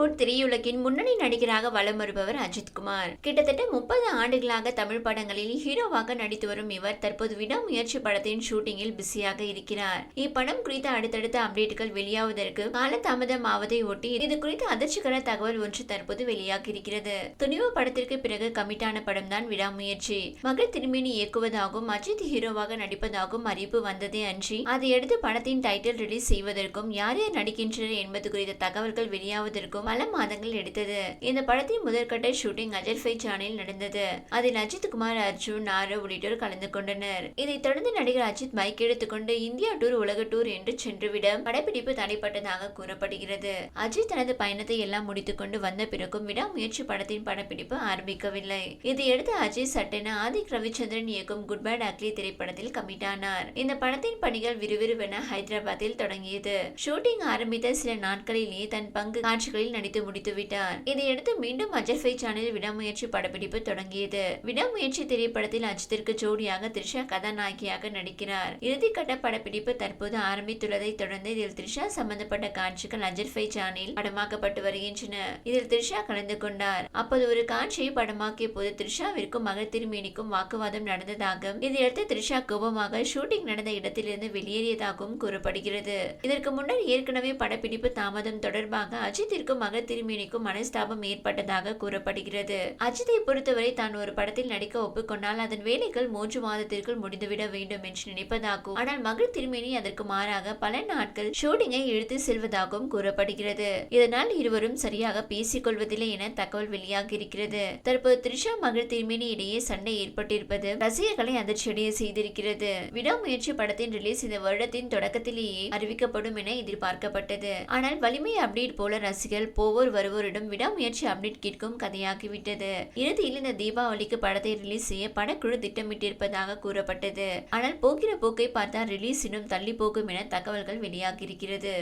பாலிவுட் திரையுலகின் முன்னணி நடிகராக வலம் வருபவர் அஜித் குமார். கிட்டத்தட்ட முப்பது ஆண்டுகளாக தமிழ் படங்களில் ஹீரோவாக நடித்து வரும் இவர் தற்போது விடாமுயற்சி படத்தின் ஷூட்டிங்கில் பிஸியாக இருக்கிறார். இப்படம் குறித்த அடுத்தடுத்த அப்டேட்டுகள் வெளியாவதற்கு காலதாமதம் ஆவதை ஒட்டி இது குறித்த அதிர்ச்சிகர தகவல் ஒன்று தற்போது வெளியாகி இருக்கிறது துணிவு படத்திற்கு பிறகு கமிட்டான படம் தான் விடாமுயற்சி. மகள் திரும்பினி இயக்குவதாகவும் அஜித் ஹீரோவாக நடிப்பதாகவும் அறிவிப்பு வந்ததே அன்றி அதையடுத்து படத்தின் டைட்டில் ரிலீஸ் செய்வதற்கும் யார் யார் நடிக்கின்றனர் என்பது குறித்த தகவல்கள் வெளியாவதற்கும் பல மாதங்கள் எடுத்தது. இந்த படத்தின் முதற்கட்ட ஷூட்டிங் அஜய் சானில் நடந்தது. அதில் அஜித் குமார் அர்ஜுன் நாரு உள்ளிட்டோர் கலந்து கொண்டனர். இதைத் தொடர்ந்து நடிகர் அஜித் பைக் எடுத்துக்கொண்டு இந்தியா டூர் உலக டூர் என்று சென்றுவிட படப்பிடிப்பு தடைப்பட்டதாக கூறப்படுகிறது. அஜித் தனது பயணத்தை எல்லாம் முடித்துக்கொண்டு வந்த பிறகும் விடாமுயற்சி படத்தின் படப்பிடிப்பு ஆரம்பிக்கவில்லை. இதையடுத்து அஜித் சட்டென ஆதிக் ரவிச்சந்திரன் இயக்கும் குட் பேட் அக்லி திரைப்படத்தில் கமிட் ஆனார். இந்த படத்தின் பணிகள் விறுவிறுவென ஹைதராபாத்தில் தொடங்கியது. ஷூட்டிங் ஆரம்பித்த சில நாட்களிலேயே தன் பங்கு காட்சிகளில் நடித்து முடித்து விட்டார். இதையடுத்து மீண்டும் அஜர்ஃபை சேனலில் விடாமுயற்சி படப்பிடிப்பு தொடங்கியது. விடாமுயற்சி திரைப்படத்தில் அஜித்திற்கு ஜோடியாக த்ரிஷா கதாநாயகியாக நடிக்கிறார். இறுதிக்கட்ட படப்பிடிப்பு தற்போது ஆரம்பித்துள்ளதை தொடர்ந்து இதில் த்ரிஷா சம்பந்தப்பட்ட காட்சிகள் அஜர்ஃபை சேனலில் படமாக்கப்பட்டு வருகின்றன. இதில் த்ரிஷா கலந்து கொண்டார். அப்போது ஒரு காட்சியை படமாக்கிய போது த்ரிஷாவிற்கும் மகள் திருமேனிக்கும் வாக்குவாதம் நடந்ததாக இதையடுத்து த்ரிஷா கோபமாக ஷூட்டிங் நடந்த இடத்திலிருந்து வெளியேறியதாகவும் கூறப்படுகிறது. இதற்கு முன்னர் ஏற்கனவே படப்பிடிப்பு தாமதம் தொடர்பாக அஜித்திற்கும் மகள் திருமேனிக்கும் மனஸ்தாபம் ஏற்பட்டதாக கூறப்படுகிறது. அஜித்தை பொறுத்தவரை தான் ஒரு படத்தில் நடிக்க ஒப்புக்கொண்டால் அதன் வேலைகள் மூன்று மாதத்திற்குள் முடிந்துவிட வேண்டும் என்று நினைப்பதாகவும் ஆனால் மகள் திருமேனி அதற்கு மாறாக பல நாட்கள் ஷூட்டிங்கை இழுத்து செல்வதாகவும் கூறப்படுகிறது. இதனால் இருவரும் சரியாக பேசிக் கொள்வதில்லை என தகவல் வெளியாகி இருக்கிறது. தற்போது த்ரிஷா மகள் திருமேனி இடையே சண்டை ஏற்பட்டிருப்பது ரசிகர்களை அதிர்ச்சியடைய செய்திருக்கிறது. விடாமுயற்சி படத்தின் ரிலீஸ் இந்த வருடத்தின் தொடக்கத்திலேயே அறிவிக்கப்படும் என எதிர்பார்க்கப்பட்டது. ஆனால் வலிமை அப்டேட் போல ரசிகர்கள் போவோர் வருவோரிடம் விடாமுயற்சி அப்டேட் கேட்கும் கதையாகிவிட்டது. இறுதியில் இந்த தீபாவளிக்கு படத்தை ரிலீஸ் செய்ய படக்குழு திட்டமிட்டிருப்பதாக கூறப்பட்டது. ஆனால் போகிற போக்கை பார்த்தால் ரிலீஸ் இன்னும் தள்ளி போகும் என தகவல்கள் வெளியாகியிருக்கிறது.